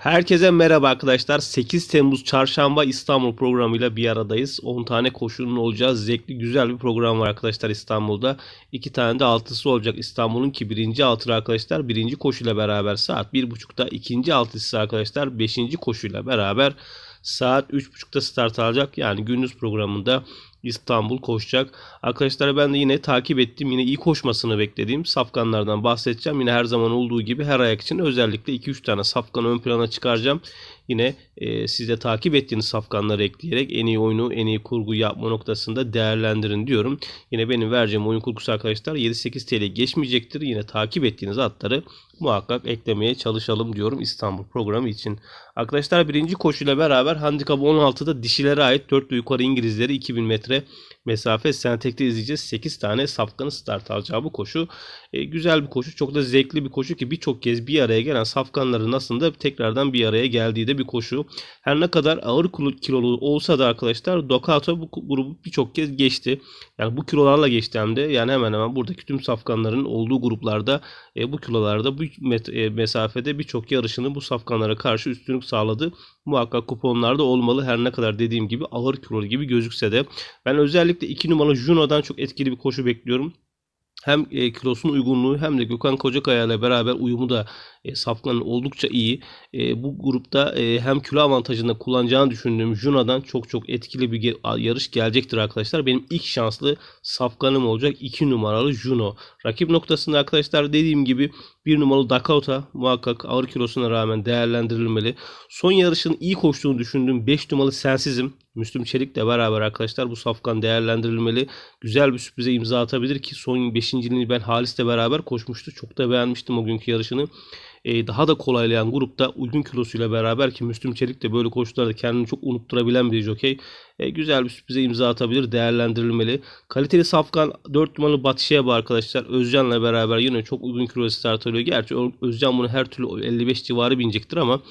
Herkese merhaba arkadaşlar. 8 Temmuz Çarşamba İstanbul programıyla bir aradayız. 10 tane koşunun olacağı zevkli güzel bir program var arkadaşlar İstanbul'da. 2 tane de altısı olacak İstanbul'un ki birinci altılı arkadaşlar birinci koşuyla beraber saat 1.30'da ikinci altısı arkadaşlar 5. koşuyla beraber saat 3.30'da start alacak. Yani gündüz programında İstanbul koşacak. Arkadaşlar ben de yine takip ettim. Yine iyi koşmasını beklediğim safkanlardan bahsedeceğim. Yine her zaman olduğu gibi her ayak için özellikle 2-3 tane safkanı ön plana çıkaracağım. Yine e, size takip ettiğiniz safkanları ekleyerek en iyi oyunu, en iyi kurgu yapma noktasında değerlendirin diyorum. Yine benim vereceğim oyun kurgusu arkadaşlar 7-8 TL geçmeyecektir. Yine takip ettiğiniz atları muhakkak eklemeye çalışalım diyorum İstanbul programı için. Arkadaşlar birinci koşuyla beraber handikap 16'da dişilere ait 4 yukarı İngilizleri 2000 metre mesafe Sentek'te izleyeceğiz. 8 tane safkanın start alacağı bu koşu. E, güzel bir koşu. Çok da zevkli bir koşu ki birçok kez bir araya gelen safkanların aslında tekrardan bir araya geldiği de bir koşu. Her ne kadar ağır kilolu olsa da arkadaşlar Dokato bu grubu birçok kez geçti. Yani bu kilolarla geçti hem de yani hemen hemen buradaki tüm safkanların olduğu gruplarda e, bu kilolarda bu e, mesafede birçok yarışını bu safkanlara karşı üstünlük sağladı. Muhakkak kuponlarda olmalı her ne kadar dediğim gibi ağır kilolu gibi gözükse de. Ben özellikle 2 numaralı Juno'dan çok etkili bir koşu bekliyorum hem e, kilosunun uygunluğu hem de Gökhan Kocakaya ile beraber uyumu da e, Safkan'ın oldukça iyi. E, bu grupta e, hem kilo avantajında kullanacağını düşündüğüm Juna'dan çok çok etkili bir yarış gelecektir arkadaşlar. Benim ilk şanslı Safkan'ım olacak 2 numaralı Juno. Rakip noktasında arkadaşlar dediğim gibi 1 numaralı Dakota muhakkak ağır kilosuna rağmen değerlendirilmeli. Son yarışın iyi koştuğunu düşündüğüm 5 numaralı Sensizim Müslüm Çelik'le beraber arkadaşlar bu safkan değerlendirilmeli. Güzel bir sürprize imza atabilir ki son 5. ben Halis'le beraber koşmuştu. Çok da beğenmiştim o günkü yarışını e, daha da kolaylayan grupta uygun kilosuyla beraber ki Müslüm Çelik de böyle koşularda kendini çok unutturabilen bir jokey. E, güzel bir sürprize imza atabilir. Değerlendirilmeli. Kaliteli Safkan 4 numaralı Batı Şeba arkadaşlar. Özcan'la beraber yine çok uygun kilo start alıyor. Gerçi Özcan bunu her türlü 55 civarı binecektir ama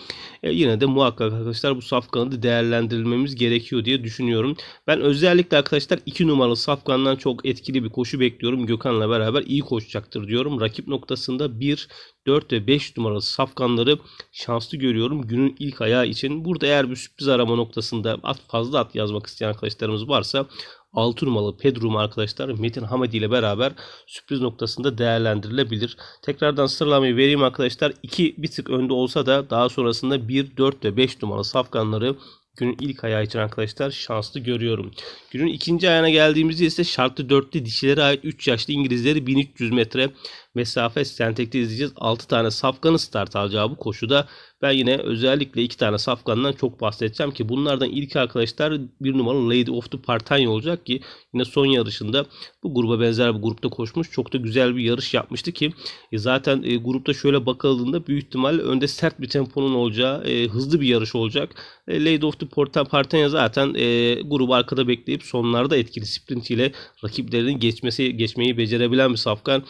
e, yine de muhakkak arkadaşlar bu Safkan'ı da değerlendirilmemiz gerekiyor diye düşünüyorum. Ben özellikle arkadaşlar 2 numaralı Safkan'dan çok etkili bir koşu bekliyorum. Gökhan'la beraber iyi koşacaktır diyorum. Rakip noktasında 1, 4 ve 5 numaralı safkanları şanslı görüyorum günün ilk ayağı için. Burada eğer bir sürpriz arama noktasında at fazla at yazmak isteyen arkadaşlarımız varsa 6 numaralı Pedrum arkadaşlar Metin Hamedi ile beraber sürpriz noktasında değerlendirilebilir. Tekrardan sıralamayı vereyim arkadaşlar. 2 bir tık önde olsa da daha sonrasında 1, 4 ve 5 numaralı safkanları günün ilk ayağı için arkadaşlar şanslı görüyorum. Günün ikinci ayağına geldiğimizde ise şartlı dörtlü dişilere ait 3 yaşlı İngilizleri 1300 metre mesafe Stentek'te izleyeceğiz. 6 tane safkanı start alacağı bu koşuda ben yine özellikle 2 tane safkandan çok bahsedeceğim ki bunlardan ilk arkadaşlar bir numaralı Lady of the Partanya olacak ki yine son yarışında bu gruba benzer bir grupta koşmuş. Çok da güzel bir yarış yapmıştı ki e, zaten e, grupta şöyle bakıldığında büyük ihtimalle önde sert bir temponun olacağı e, hızlı bir yarış olacak. Lady of the Partanya zaten e, grubu arkada bekleyip sonlarda etkili sprint ile rakiplerinin geçmesi geçmeyi becerebilen bir safkan.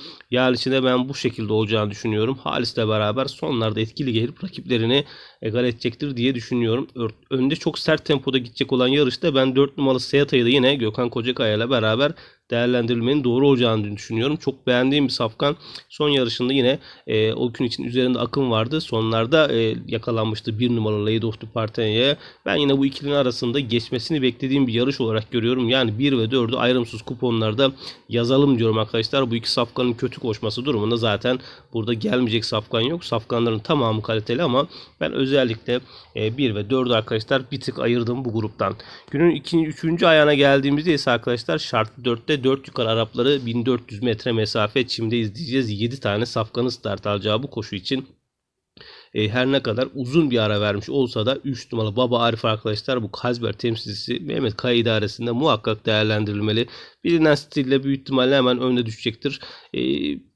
İçinde ben bu şekilde olacağını düşünüyorum. Halis'le beraber sonlarda etkili gelip rakiplerini egal edecektir diye düşünüyorum. Önde çok sert tempoda gidecek olan yarışta ben 4 numaralı Seata'yı da yine Gökhan Kocakaya ile beraber değerlendirilmenin doğru olacağını düşünüyorum. Çok beğendiğim bir safkan. Son yarışında yine e, o gün için üzerinde akım vardı. Sonlarda e, yakalanmıştı bir numaralı Lady of the Partenia'ya. Ben yine bu ikilinin arasında geçmesini beklediğim bir yarış olarak görüyorum. Yani 1 ve 4'ü ayrımsız kuponlarda yazalım diyorum arkadaşlar. Bu iki safkanın kötü koşması durumunda zaten burada gelmeyecek safkan yok. Safkanların tamamı kaliteli ama ben özellikle e, 1 ve 4'ü arkadaşlar bir tık ayırdım bu gruptan. Günün ikinci, üçüncü ayağına geldiğimizde ise arkadaşlar şartlı 4'te 4 yukarı Arapları 1400 metre mesafe çimde izleyeceğiz. 7 tane safkanı start alacağı bu koşu için e, her ne kadar uzun bir ara vermiş olsa da 3 numaralı Baba Arif arkadaşlar bu Kazber temsilcisi Mehmet Kaya idaresinde muhakkak değerlendirilmeli. Bilinen stille büyük ihtimalle hemen önde düşecektir. E,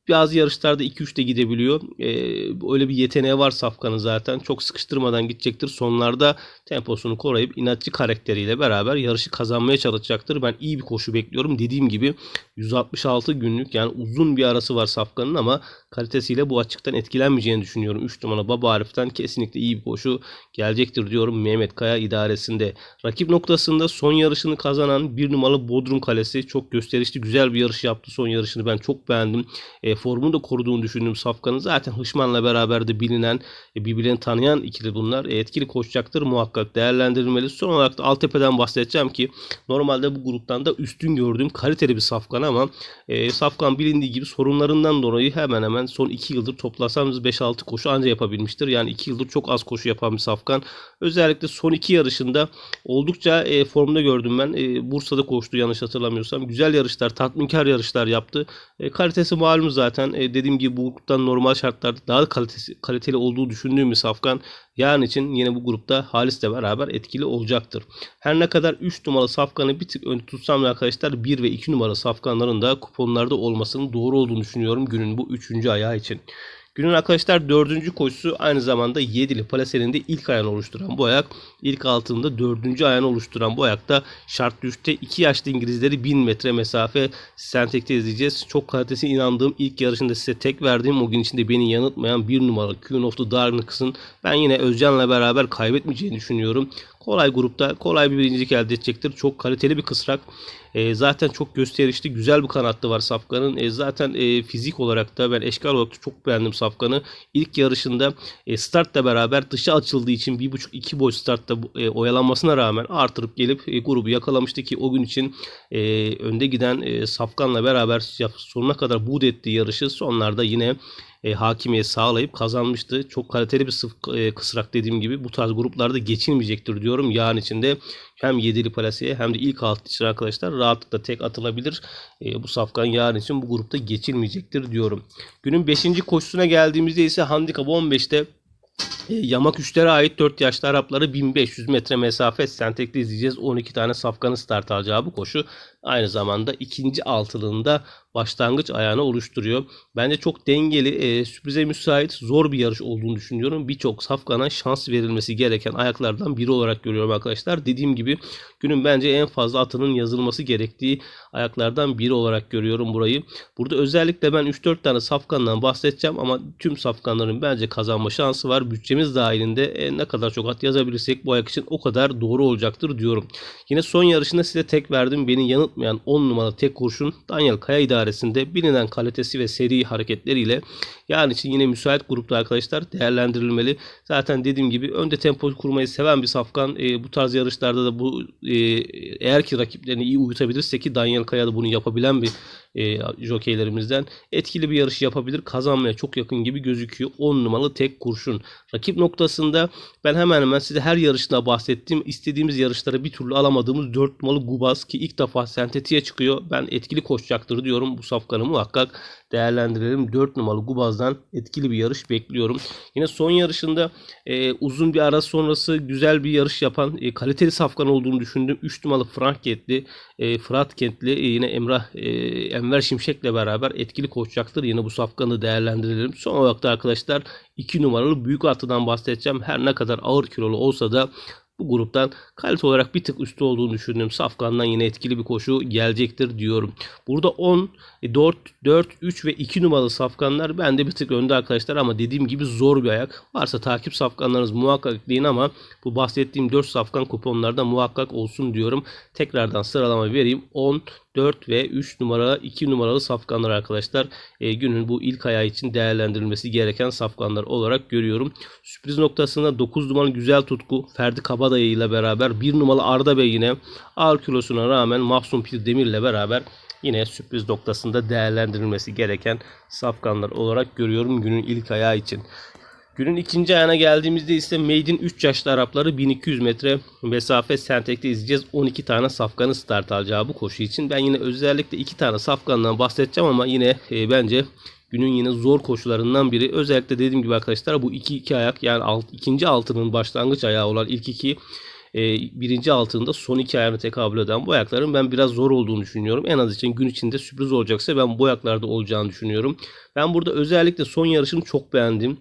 bazı yarışlarda 2-3'te gidebiliyor. Ee, öyle bir yeteneği var Safkan'ın zaten. Çok sıkıştırmadan gidecektir. Sonlarda temposunu koruyup inatçı karakteriyle beraber yarışı kazanmaya çalışacaktır. Ben iyi bir koşu bekliyorum. Dediğim gibi 166 günlük yani uzun bir arası var Safkan'ın ama kalitesiyle bu açıktan etkilenmeyeceğini düşünüyorum. 3 numara Baba Arif'ten kesinlikle iyi bir koşu gelecektir diyorum Mehmet Kaya idaresinde. Rakip noktasında son yarışını kazanan 1 numaralı Bodrum Kalesi çok gösterişli güzel bir yarış yaptı son yarışını ben çok beğendim. E, formunu da koruduğunu düşündüğüm Safkan'ın zaten Hışman'la beraber de bilinen, e, birbirlerini tanıyan ikili bunlar. E, etkili koşacaktır muhakkak değerlendirilmeli. Son olarak da Altepe'den bahsedeceğim ki normalde bu gruptan da üstün gördüğüm kaliteli bir Safkan ama e, Safkan bilindiği gibi sorunlarından dolayı hemen hemen son 2 yıldır toplasanız 5-6 koşu anca yapabilmiştir. Yani 2 yıldır çok az koşu yapan bir Safkan. Özellikle son 2 yarışında oldukça e, formda gördüm ben. Bursa'da koştu yanlış hatırlamıyorsam. Güzel yarışlar, tatminkar yarışlar yaptı. E, kalitesi malum zaten. E, dediğim gibi bu gruptan normal şartlarda daha kalitesi, kaliteli olduğu düşündüğüm bir Safkan. Yarın için yine bu grupta Halis'le beraber etkili olacaktır. Her ne kadar 3 numaralı safkanı bir tık önde tutsam da arkadaşlar 1 ve 2 numaralı safkanların da kuponlarda olmasının doğru olduğunu düşünüyorum günün bu 3. ayağı için. Günün arkadaşlar dördüncü koşusu aynı zamanda Yedili Palase'nin de ilk ayağını oluşturan bu ayak. ilk altında dördüncü ayağını oluşturan bu ayakta şart düşte 2 yaşlı İngilizleri 1000 metre mesafe Sentek'te izleyeceğiz. Çok kalitesine inandığım ilk yarışında size tek verdiğim o gün içinde beni yanıltmayan bir numaralı Queen of the Darkness'ın ben yine Özcan'la beraber kaybetmeyeceğini düşünüyorum. Kolay grupta kolay bir birincilik elde edecektir. Çok kaliteli bir kısrak. E, zaten çok gösterişli güzel bir kanattı var Safkan'ın. E, zaten e, fizik olarak da ben eşkal olarak da çok beğendim Safkan'ı. İlk yarışında e, startla beraber dışa açıldığı için 1.5-2 boy startta e, oyalanmasına rağmen artırıp gelip e, grubu yakalamıştı ki o gün için e, önde giden e, Safkan'la beraber sonuna kadar buğd ettiği yarışı sonlarda yine e, hakimiyet sağlayıp kazanmıştı. Çok kaliteli bir sıf, e, kısrak dediğim gibi bu tarz gruplarda geçilmeyecektir diyorum. Yarın içinde hem yedili palasiye hem de ilk altı için arkadaşlar rahatlıkla tek atılabilir. E, bu safkan yarın için bu grupta geçilmeyecektir diyorum. Günün 5. koşusuna geldiğimizde ise handikap 15'te e, Yamak üçlere ait 4 yaşlı Arapları 1500 metre mesafe sentekli izleyeceğiz. 12 tane safkanı start alacağı bu koşu aynı zamanda ikinci altılığında başlangıç ayağını oluşturuyor. Bence çok dengeli, e, sürprize müsait, zor bir yarış olduğunu düşünüyorum. Birçok safkana şans verilmesi gereken ayaklardan biri olarak görüyorum arkadaşlar. Dediğim gibi günün bence en fazla atının yazılması gerektiği ayaklardan biri olarak görüyorum burayı. Burada özellikle ben 3-4 tane safkandan bahsedeceğim ama tüm safkanların bence kazanma şansı var. Bütçemiz dahilinde e, ne kadar çok at yazabilirsek bu ayak için o kadar doğru olacaktır diyorum. Yine son yarışında size tek verdim. Beni yanıltmayan 10 numaralı tek kurşun Daniel Kaya idaresinde bilinen kalitesi ve seri hareketleriyle yarın için yine müsait grupta arkadaşlar değerlendirilmeli. Zaten dediğim gibi önde tempo kurmayı seven bir safkan e, bu tarz yarışlarda da bu e, eğer ki rakiplerini iyi uyutabilirse ki Daniel Kaya da bunu yapabilen bir e, jokeylerimizden etkili bir yarış yapabilir. Kazanmaya çok yakın gibi gözüküyor. 10 numaralı tek kurşun. Rakip noktasında ben hemen hemen size her yarışında bahsettiğim istediğimiz yarışlara bir türlü alamadığımız 4 numaralı Gubas ki ilk defa sentetiğe çıkıyor. Ben etkili koşacaktır diyorum. Bu safkanı muhakkak değerlendirelim. 4 numaralı Gubaz'dan etkili bir yarış bekliyorum. Yine son yarışında e, uzun bir ara sonrası güzel bir yarış yapan e, kaliteli safkan olduğunu düşündüm. 3 numaralı Frank Kentli, e, Fırat Kentli e, yine Emrah e, Enver Şimşek'le beraber etkili koşacaktır. Yine bu safkanı değerlendirelim. Son olarak da arkadaşlar 2 numaralı büyük atıdan bahsedeceğim. Her ne kadar ağır kilolu olsa da bu gruptan kalite olarak bir tık üstü olduğunu düşündüğüm Safkan'dan yine etkili bir koşu gelecektir diyorum. Burada 10, 4, 4, 3 ve 2 numaralı Safkanlar bende bir tık önde arkadaşlar ama dediğim gibi zor bir ayak. Varsa takip Safkanlarınız muhakkak ekleyin ama bu bahsettiğim 4 Safkan kuponlarda muhakkak olsun diyorum. Tekrardan sıralama vereyim. 10, 4 ve 3 numara 2 numaralı safkanlar arkadaşlar. E, günün bu ilk ayağı için değerlendirilmesi gereken safkanlar olarak görüyorum. Sürpriz noktasında 9 numaralı güzel tutku Ferdi Kabadayı ile beraber 1 numaralı Arda Bey yine ağır kilosuna rağmen Mahsun Pir Demir ile beraber yine sürpriz noktasında değerlendirilmesi gereken safkanlar olarak görüyorum günün ilk ayağı için. Günün ikinci ayağına geldiğimizde ise Made'in 3 yaşlı Arapları 1200 metre mesafe Sentek'te izleyeceğiz. 12 tane safkanı start alacağı bu koşu için. Ben yine özellikle 2 tane safkandan bahsedeceğim ama yine e, bence günün yine zor koşularından biri. Özellikle dediğim gibi arkadaşlar bu iki iki ayak yani alt, ikinci altının başlangıç ayağı olan ilk iki e, birinci altında son iki ayağını tekabül eden bu ayakların ben biraz zor olduğunu düşünüyorum. En az için gün içinde sürpriz olacaksa ben bu ayaklarda olacağını düşünüyorum. Ben burada özellikle son yarışını çok beğendim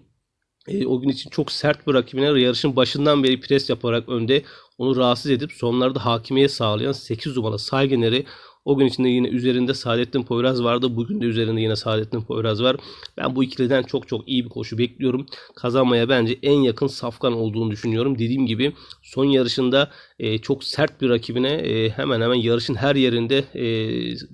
e, o gün için çok sert bir rakibine yarışın başından beri pres yaparak önde onu rahatsız edip sonlarda hakimiyet sağlayan 8 numaralı Saygener'i O gün içinde yine üzerinde Saadettin Poyraz vardı. Bugün de üzerinde yine Saadettin Poyraz var. Ben bu ikiliden çok çok iyi bir koşu bekliyorum. Kazanmaya bence en yakın Safkan olduğunu düşünüyorum. Dediğim gibi son yarışında e, çok sert bir rakibine e, hemen hemen yarışın her yerinde e,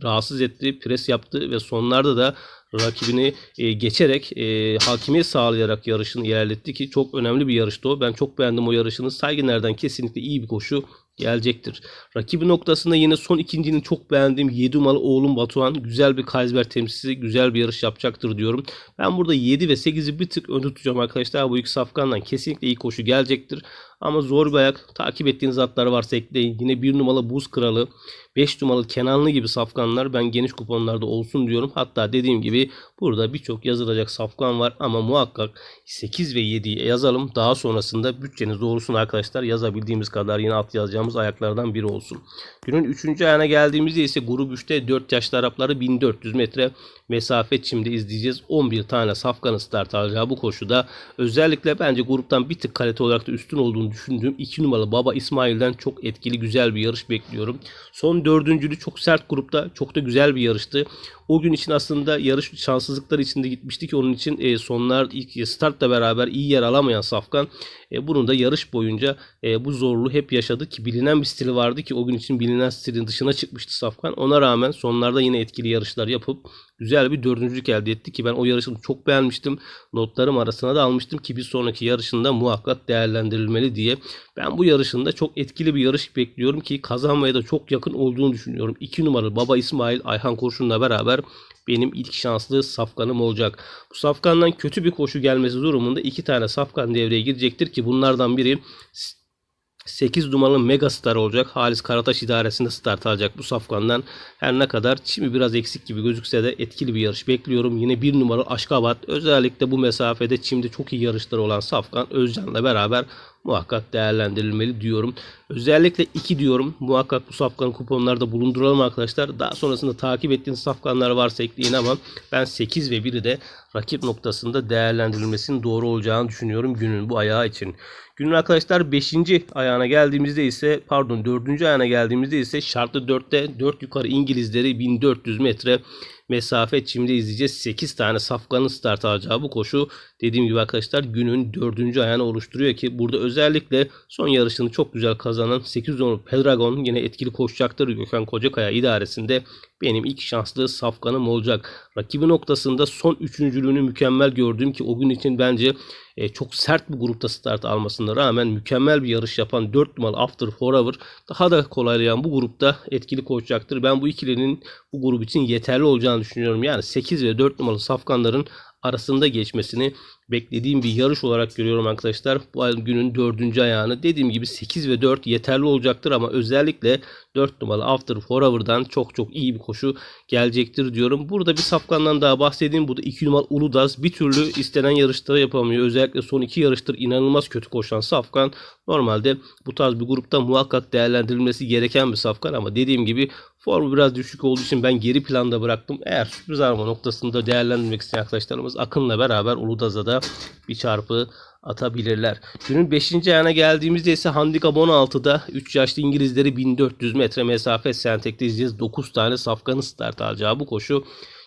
rahatsız etti, pres yaptı ve sonlarda da rakibini e, geçerek e, hakimiyet sağlayarak yarışını ilerletti ki çok önemli bir yarıştı o. Ben çok beğendim o yarışını. Saygıner'den kesinlikle iyi bir koşu gelecektir. Rakibi noktasında yine son ikincinin çok beğendiğim 7 numaralı oğlum Batuhan güzel bir Kaysber temsilcisi güzel bir yarış yapacaktır diyorum. Ben burada 7 ve 8'i bir tık önde tutacağım arkadaşlar. Bu iki safkandan kesinlikle iyi koşu gelecektir. Ama zor bir ayak takip ettiğiniz atlar varsa ekleyin. Yine 1 numaralı Buz Kralı, 5 numaralı Kenanlı gibi safkanlar ben geniş kuponlarda olsun diyorum. Hatta dediğim gibi burada birçok yazılacak safkan var ama muhakkak 8 ve 7'yi yazalım. Daha sonrasında bütçeniz doğrusunu arkadaşlar yazabildiğimiz kadar yine at yazacağımız ayaklardan biri olsun. Günün 3. ayağına geldiğimizde ise grup 3'te 4 yaşlı Arapları 1400 metre mesafe çimde izleyeceğiz. 11 tane safkanın start alacağı bu koşuda özellikle bence gruptan bir tık kalite olarak da üstün olduğunu düşündüğüm 2 numaralı Baba İsmail'den çok etkili güzel bir yarış bekliyorum. Son dördüncülü çok sert grupta çok da güzel bir yarıştı. O gün için aslında yarış şanssızlıkları içinde gitmişti ki onun için e, sonlar ilk startla beraber iyi yer alamayan Safkan e, bunun da yarış boyunca e, bu zorluğu hep yaşadı ki bilinen bir stili vardı ki o gün için bilinen stilin dışına çıkmıştı Safkan. Ona rağmen sonlarda yine etkili yarışlar yapıp güzel bir dördüncülük elde etti ki ben o yarışını çok beğenmiştim. Notlarım arasına da almıştım ki bir sonraki yarışında muhakkak değerlendirilmeli diye. Ben bu yarışında çok etkili bir yarış bekliyorum ki kazanmaya da çok yakın olduğunu düşünüyorum. 2 numaralı Baba İsmail Ayhan Kurşun'la beraber benim ilk şanslı safkanım olacak. Bu safkandan kötü bir koşu gelmesi durumunda iki tane safkan devreye girecektir ki bunlardan biri 8 numaralı Megastar olacak. Halis Karataş idaresinde start alacak bu safkandan. Her ne kadar çimi biraz eksik gibi gözükse de etkili bir yarış bekliyorum. Yine 1 numaralı Aşkabat. Özellikle bu mesafede çimde çok iyi yarışları olan Safkan Özcan'la beraber muhakkak değerlendirilmeli diyorum. Özellikle 2 diyorum. Muhakkak bu safkanı kuponlarda bulunduralım arkadaşlar. Daha sonrasında takip ettiğiniz safkanlar varsa ekleyin ama ben 8 ve 1'i de rakip noktasında değerlendirilmesinin doğru olacağını düşünüyorum günün bu ayağı için. Günün arkadaşlar 5. ayağına geldiğimizde ise pardon 4. ayağına geldiğimizde ise şartlı 4'te 4 yukarı İngilizleri 1400 metre mesafe çimde izleyeceğiz. 8 tane safkanın start alacağı bu koşu dediğim gibi arkadaşlar günün 4. ayağını oluşturuyor ki burada özellikle son yarışını çok güzel kazanan 8 numaralı Pedragon yine etkili koşacaktır. Gökhan Kocakaya idaresinde benim ilk şanslı safkanım olacak. Rakibi noktasında son üçüncülüğünü mükemmel gördüğüm ki o gün için bence e, çok sert bir grupta start almasına rağmen mükemmel bir yarış yapan 4 numaralı After Forever daha da kolaylayan bu grupta etkili koşacaktır. Ben bu ikilinin bu grup için yeterli olacağını düşünüyorum. Yani 8 ve 4 numaralı safkanların arasında geçmesini beklediğim bir yarış olarak görüyorum arkadaşlar. Bu günün dördüncü ayağını dediğim gibi 8 ve 4 yeterli olacaktır ama özellikle 4 numaralı After Forever'dan çok çok iyi bir koşu gelecektir diyorum. Burada bir safkandan daha bahsedeyim. Bu da 2 numaralı Uludaz bir türlü istenen yarışları yapamıyor. Özellikle son iki yarıştır inanılmaz kötü koşan safkan. Normalde bu tarz bir grupta muhakkak değerlendirilmesi gereken bir safkan ama dediğim gibi formu biraz düşük olduğu için ben geri planda bıraktım. Eğer sürpriz arama noktasında değerlendirmek isteyen arkadaşlarımız Akın'la beraber Uludaz'a da bir çarpı atabilirler. Günün 5. ayağına geldiğimizde ise handikap 16'da 3 yaşlı İngilizleri 1400 metre mesafe sentekte izleyeceğiz. 9 tane safkanın start alacağı bu koşu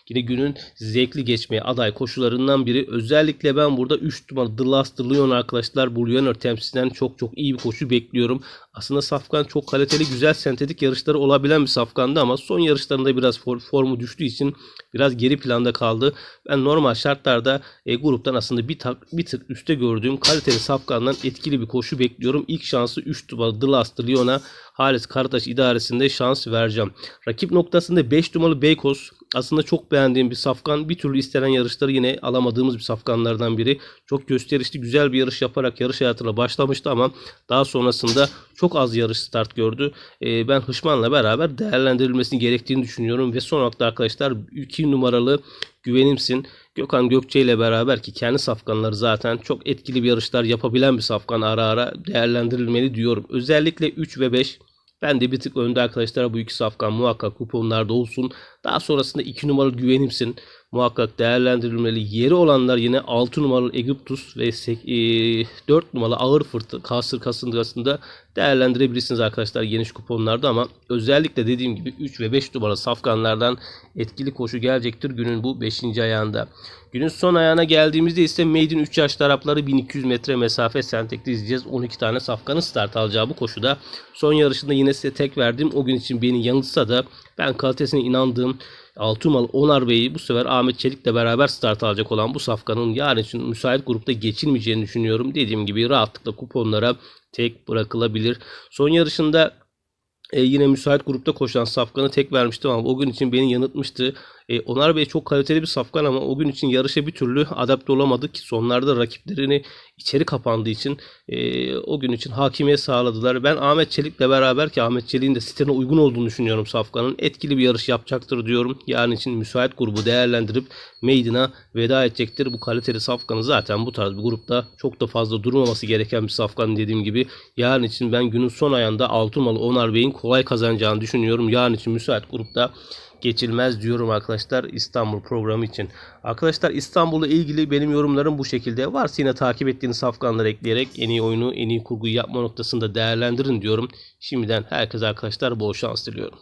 Yine günün zevkli geçmeye aday koşularından biri. Özellikle ben burada 3 numaralı The Last Lion arkadaşlar bu Lionel temsilciden çok çok iyi bir koşu bekliyorum. Aslında Safkan çok kaliteli güzel sentetik yarışları olabilen bir Safkan'dı ama son yarışlarında biraz formu düştüğü için biraz geri planda kaldı. Ben normal şartlarda e, gruptan aslında bir, tak, bir tık üstte gördüğüm kaliteli Safkan'dan etkili bir koşu bekliyorum. İlk şansı 3 numaralı The Last Lion'a Halis Karataş idaresinde şans vereceğim. Rakip noktasında 5 numaralı Beykoz aslında çok beğendiğim bir safkan. Bir türlü istenen yarışları yine alamadığımız bir safkanlardan biri. Çok gösterişli güzel bir yarış yaparak yarış hayatına başlamıştı ama daha sonrasında çok az yarış start gördü. Ee, ben Hışman'la beraber değerlendirilmesini gerektiğini düşünüyorum ve son olarak arkadaşlar 2 numaralı güvenimsin. Gökhan Gökçe ile beraber ki kendi safkanları zaten çok etkili bir yarışlar yapabilen bir safkan ara ara değerlendirilmeli diyorum. Özellikle 3 ve 5 ben de bir tık önde arkadaşlar bu iki safkan muhakkak kuponlarda olsun. Daha sonrasında 2 numaralı güvenimsin. Muhakkak değerlendirilmeli. Yeri olanlar yine 6 numaralı Egyptus ve 4 numaralı ağır fırtı kasır kasındırasında değerlendirebilirsiniz arkadaşlar geniş kuponlarda ama özellikle dediğim gibi 3 ve 5 numaralı safkanlardan etkili koşu gelecektir günün bu 5. ayağında. Günün son ayağına geldiğimizde ise Maiden 3 yaş tarafları 1200 metre mesafe sentekte izleyeceğiz. 12 tane safkanın start alacağı bu koşuda. Son yarışında yine size tek verdim. O gün için beni yanıltsa da ben kalitesine inandığım Altumal Onar Bey'i bu sefer Ahmet Çelik'le beraber start alacak olan bu safkanın yarın için müsait grupta geçilmeyeceğini düşünüyorum. Dediğim gibi rahatlıkla kuponlara tek bırakılabilir. Son yarışında e, yine müsait grupta koşan Safkan'ı tek vermiştim ama o gün için beni yanıltmıştı. E, Onar Bey çok kaliteli bir Safkan ama o gün için yarışa bir türlü adapte olamadı ki sonlarda rakiplerini içeri kapandığı için e, o gün için hakimiyet sağladılar. Ben Ahmet Çelik'le beraber ki Ahmet Çelik'in de sitene uygun olduğunu düşünüyorum Safkan'ın. Etkili bir yarış yapacaktır diyorum. Yarın için müsait grubu değerlendirip Maiden'a veda edecektir. Bu kaliteli Safkan'ı zaten bu tarz bir grupta çok da fazla durmaması gereken bir Safkan dediğim gibi. Yarın için ben günün son ayında Altımalı Onar Bey'in kolay kazanacağını düşünüyorum. Yarın için müsait grupta geçilmez diyorum arkadaşlar İstanbul programı için. Arkadaşlar İstanbul'la ilgili benim yorumlarım bu şekilde. Varsa yine takip ettiğiniz safkanları ekleyerek en iyi oyunu, en iyi kurguyu yapma noktasında değerlendirin diyorum. Şimdiden herkese arkadaşlar bol şans diliyorum.